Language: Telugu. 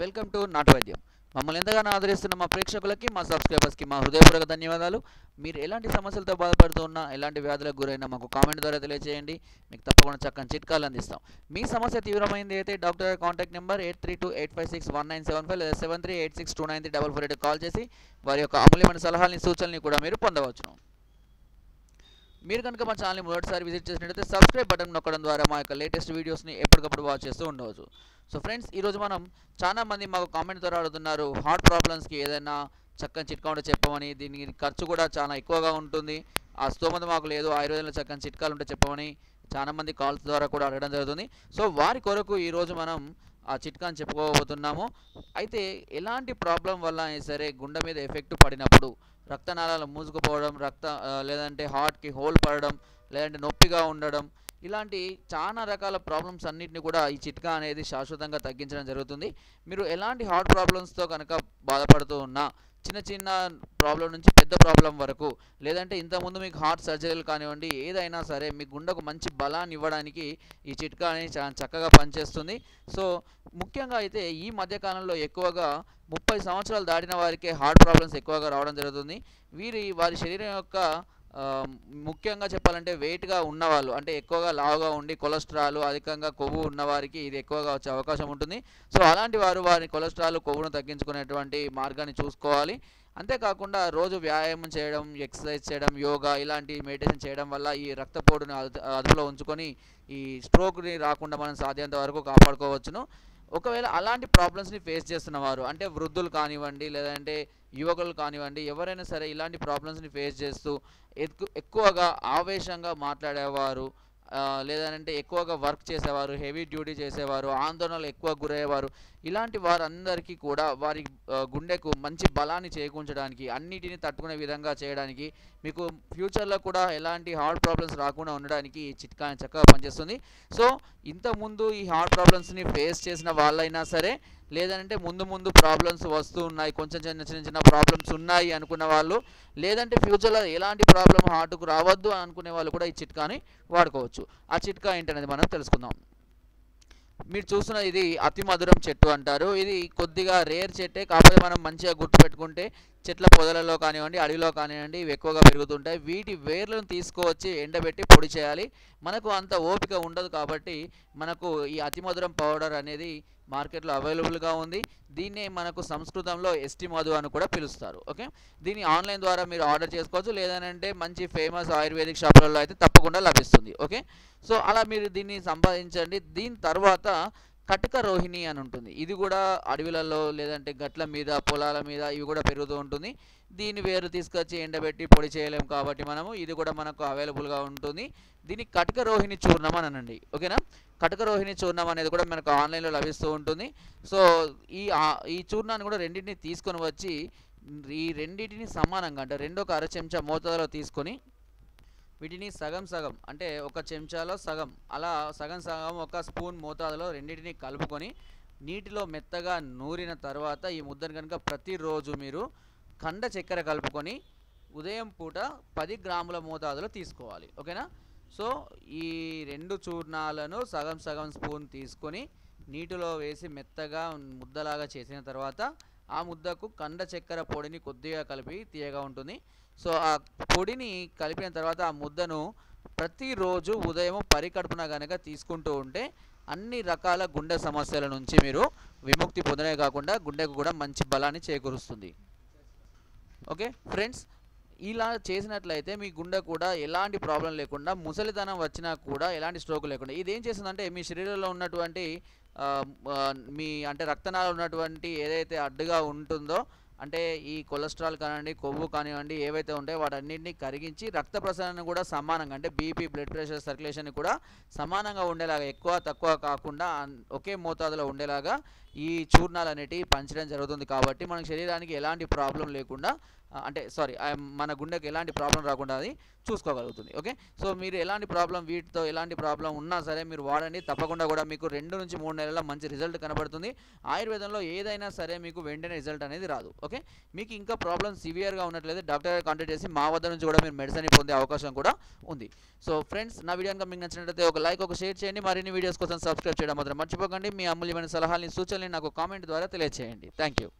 వెల్కమ్ టు నాట్ వైద్యం. మమ్మల్ని ఎంతగానో ఆదరిస్తున్న మా ప్రేక్షకులకి మా సబ్స్క్రైబర్స్కి మా హృదయపూర్వక ధన్యవాదాలు. మీరు ఎలాంటి సమస్యలతో బాధపడుతున్నా ఎలాంటి వ్యాధులకు గురైనా మాకు కామెంట్ ద్వారా తెలియజేయండి మీకు తప్పకుండా చక్కని చిట్కాలు అందిస్తాం. మీ సమస్య తీవ్రమైంది అయితే doctor contact number eight three two eight five six one nine seven five లేదా seven three eight six two nine three double four eight call చేసి వారి యొక్క అమూల్యమైన సలహాలని సూచనలని కూడా మీరు పొందవచ్చును. మీరు కనుక మా ఛానల్ని మొదటిసారి విజిట్ చేసినట్లయితే సబ్స్క్రైబ్ బటన్ నొక్కడం ద్వారా మా యొక్క లేటెస్ట్ వీడియోస్ని ఎప్పటికప్పుడు వాచ్ చేస్తూ ఉండవచ్చు. సో ఫ్రెండ్స్ ఈరోజు మనం చాలా మంది మాకు కామెంట్ ద్వారా అడుగుతున్నారు హార్ట్ ప్రాబ్లమ్స్కి ఏదైనా చక్కని చిట్కా ఉంటే చెప్పమని దీనికి ఖర్చు కూడా చాలా ఎక్కువగా ఉంటుంది. ఆ స్తోమత మాకు లేదు ఆయుర్వేదంలో చక్కని చిట్కాలు ఉంటే చెప్పమని చాలా మంది కాల్స్ ద్వారా కూడా అడగడం జరుగుతుంది. సో వారి కొరకు ఈరోజు మనం ఆ చిట్కాని చెప్పుకోబోతున్నాము. అయితే ఎలాంటి ప్రాబ్లం వల్ల అయినా సరే గుండె మీద ఎఫెక్ట్ పడినప్పుడు రక్తనాళాలు మూసుకుపోవడం రక్త లేదంటే హార్ట్కి హోల్ పడడం లేదంటే నొప్పిగా ఉండడం ఇలాంటి చాలా రకాల ప్రాబ్లమ్స్ అన్నిటిని కూడా ఈ చిట్కా అనేది శాశ్వతంగా తగ్గించడం జరుగుతుంది. మీరు ఎలాంటి హార్ట్ ప్రాబ్లమ్స్తో కనుక బాధపడుతూ ఉన్నా చిన్న చిన్న ప్రాబ్లం నుంచి పెద్ద ప్రాబ్లం వరకు లేదంటే ఇంతకుముందు మీకు హార్ట్ సర్జరీలు కానివ్వండి ఏదైనా సరే మీ గుండెకు మంచి బలాన్ని ఇవ్వడానికి ఈ చిట్కా అనేది చాలా చక్కగా పనిచేస్తుంది. సో ముఖ్యంగా అయితే ఈ మధ్యకాలంలో ఎక్కువగా ముప్పై సంవత్సరాలు దాటిన వారికే హార్ట్ ప్రాబ్లమ్స్ ఎక్కువగా రావడం జరుగుతుంది. వీరి వారి శరీరం యొక్క ముఖ్యంగా చెప్పాలంటే వెయిట్గా ఉన్నవాళ్ళు అంటే ఎక్కువగా లావుగా ఉండి కొలెస్ట్రాల్ అధికంగా కొవ్వు ఉన్నవారికి ఇది ఎక్కువగా వచ్చే అవకాశం ఉంటుంది. సో అలాంటి వారు వారి కొలెస్ట్రాల్ కొవ్వును తగ్గించుకునేటువంటి మార్గాన్ని చూసుకోవాలి. అంతేకాకుండా రోజు వ్యాయామం చేయడం ఎక్సర్సైజ్ చేయడం యోగా ఇలాంటి మెడిటేషన్ చేయడం వల్ల ఈ రక్తపోటుని అదుపులో ఉంచుకొని ఈ స్ట్రోక్ని రాకుండా మనం సాధ్యంత వరకు కాపాడుకోవచ్చును. ఒకవేళ అలాంటి ప్రాబ్లమ్స్ని ఫేస్ చేస్తున్నవారు అంటే వృద్ధులు కానివ్వండి లేదంటే యువకులు కానివ్వండి ఎవరైనా సరే ఇలాంటి ప్రాబ్లమ్స్ని ఫేస్ చేస్తూ ఎక్కు ఎక్కువగా ఆవేశంగా మాట్లాడేవారు లేదంటే ఎక్కువగా వర్క్ చేసేవారు హెవీ డ్యూటీ చేసేవారు ఆందోళనలు ఎక్కువ గురయ్యేవారు ఇలాంటి వారందరికీ కూడా వారి గుండెకు మంచి బలాన్ని చేకూర్చడానికి అన్నిటిని తట్టుకునే విధంగా చేయడానికి మీకు ఫ్యూచర్లో కూడా ఎలాంటి హార్ట్ ప్రాబ్లమ్స్ రాకుండా ఉండడానికి ఈ చిట్కా చక్కగా పనిచేస్తుంది. సో ఇంతకుముందు ఈ హార్ట్ ప్రాబ్లమ్స్ని ఫేస్ చేసిన వాళ్ళైనా సరే లేదంటే ముందు ముందు ప్రాబ్లమ్స్ వస్తూ ఉన్నాయి కొంచెం చిన్న చిన్న చిన్న ప్రాబ్లమ్స్ ఉన్నాయి అనుకున్న వాళ్ళు లేదంటే ఫ్యూచర్లో ఎలాంటి ప్రాబ్లం హార్ట్కు రావద్దు అనుకునే వాళ్ళు కూడా ఈ చిట్కాని వాడుకోవచ్చు. ఆ చిట్కా ఏంటనేది మనం తెలుసుకుందాం. మీరు చూస్తున్న ఇది అతి మధురం చెట్టు అంటారు. ఇది కొద్దిగా రేర్ చెట్టే. కాకపోతే మనం మంచిగా గుర్తుపెట్టుకుంటే చెట్ల పొదలలో కానివ్వండి అడవిలో కానివ్వండి ఇవి ఎక్కువగా పెరుగుతుంటాయి. వీటి వేర్లను తీసుకువచ్చి ఎండబెట్టి పొడి చేయాలి. మనకు అంత ఓపిక ఉండదు కాబట్టి మనకు ఈ అతి మధురం పౌడర్ అనేది మార్కెట్లో అవైలబుల్గా ఉంది. దీన్నే మనకు సంస్కృతంలో ఎస్టి మధు అని కూడా పిలుస్తారు. ఓకే? దీన్ని ఆన్లైన్ ద్వారా మీరు ఆర్డర్ చేసుకోవచ్చు. లేదనంటే మంచి ఫేమస్ ఆయుర్వేదిక్ షాపులలో అయితే తప్పకుండా లభిస్తుంది. ఓకే? సో అలా మీరు దీన్ని సంపాదించండి. దీని తర్వాత కటక రోహిణి అని ఉంటుంది. ఇది కూడా అడవిలలో లేదంటే గట్ల మీద పొలాల మీద ఇవి కూడా పెరుగుతూ ఉంటుంది. దీని వేరు తీసుకొచ్చి ఎండబెట్టి పొడి చేయలేము కాబట్టి మనము ఇది కూడా మనకు అవైలబుల్గా ఉంటుంది. దీన్ని కటక రోహిణి చూర్ణం అని అనండి. ఓకేనా? కటక రోహిణి చూర్ణం అనేది కూడా మనకు ఆన్లైన్లో లభిస్తూ ఉంటుంది. సో ఈ ఈ చూర్ణాన్ని కూడా రెండింటిని తీసుకొని వచ్చి ఈ రెండింటిని సమానంగా అంటే రెండో ఒక అర చెంచా మోతాదులో తీసుకొని వీటిని సగం సగం అంటే ఒక చెంచాలో సగం అలా సగం సగం ఒక స్పూన్ మోతాదులో రెండింటిని కలుపుకొని నీటిలో మెత్తగా నూరిన తర్వాత ఈ ముద్దను కనుక ప్రతిరోజు మీరు కండ చక్కెర కలుపుకొని ఉదయం పూట పది గ్రాముల మోతాదులో తీసుకోవాలి. ఓకేనా? సో ఈ రెండు చూర్ణాలను సగం సగం స్పూన్ తీసుకొని నీటిలో వేసి మెత్తగా ముద్దలాగా చేసిన తర్వాత ఆ ముద్దకు కండ చక్కెర పొడిని కొద్దిగా కలిపి తీయగా ఉంటుంది. సో ఆ పొడిని కలిపిన తర్వాత ఆ ముద్దను ప్రతిరోజు ఉదయం పరికడుపున కనుక తీసుకుంటూ ఉంటే అన్ని రకాల గుండె సమస్యల నుంచి మీరు విముక్తి పొందడే కాకుండా గుండెకు కూడా మంచి బలాన్ని చేకూరుస్తుంది. ఓకే ఫ్రెండ్స్ ఇలా చేసినట్లయితే మీ గుండె కూడా ఎలాంటి ప్రాబ్లం లేకుండా ముసలితనం వచ్చినా కూడా ఎలాంటి స్ట్రోక్ లేకుండా ఇది ఏం చేస్తుందంటే మీ శరీరంలో ఉన్నటువంటి మీ అంటే రక్తనాళాలు ఉన్నటువంటి ఏదైతే అడ్డుగా ఉంటుందో అంటే ఈ కొలెస్ట్రాల్ కానివ్వండి కొవ్వు కానివ్వండి ఏవైతే ఉంటాయో వాటన్నింటినీ కరిగించి రక్త ప్రసరణ కూడా సమానంగా అంటే బీపీ బ్లడ్ ప్రెషర్ సర్క్యులేషన్ కూడా సమానంగా ఉండేలాగా ఎక్కువ తక్కువ కాకుండా ఒకే మోతాదులో ఉండేలాగా ఈ చూర్ణాలు అనేటివి పంచడం జరుగుతుంది. కాబట్టి మన శరీరానికి ఎలాంటి ప్రాబ్లం లేకుండా అంటే సారీ మన గుండెకి ఎలాంటి ప్రాబ్లం రాకుండా అది చూసుకోగలుగుతుంది. ఓకే? సో మీరు ఎలాంటి ప్రాబ్లం వీటితో ఎలాంటి ప్రాబ్లం ఉన్నా సరే మీరు వాడండి. తప్పకుండా కూడా మీకు రెండు నుంచి మూడు నెలల మంచి రిజల్ట్ కనబడుతుంది. ఆయుర్వేదంలో ఏదైనా సరే మీకు వెంటనే రిజల్ట్ అనేది రాదు. ఓకే? ఓకే? మీకు ఇంకా ప్రాబ్లమ్ సివియర్గా ఉన్నట్లయితే డాక్టర్ కాంటాక్ట్ చేసి మా వద్ద నుంచి కూడా మీరు మెడిసిన్ పొందే అవకాశం కూడా ఉంది. సో ఫ్రెండ్స్ నా వీడియో కనుక మీకు నచ్చినట్లయితే ఒక లైక్ ఒక షేర్ చేయండి. మరిన్ని వీడియోస్ కోసం సబ్స్క్రైబ్ చేయడం మాత్రం మర్చిపోకండి. మీ అమూల్యమైన సలహాలని సూచనలు నాకు కామెంట్ ద్వారా తెలియజేయండి థ్యాంక్ యూ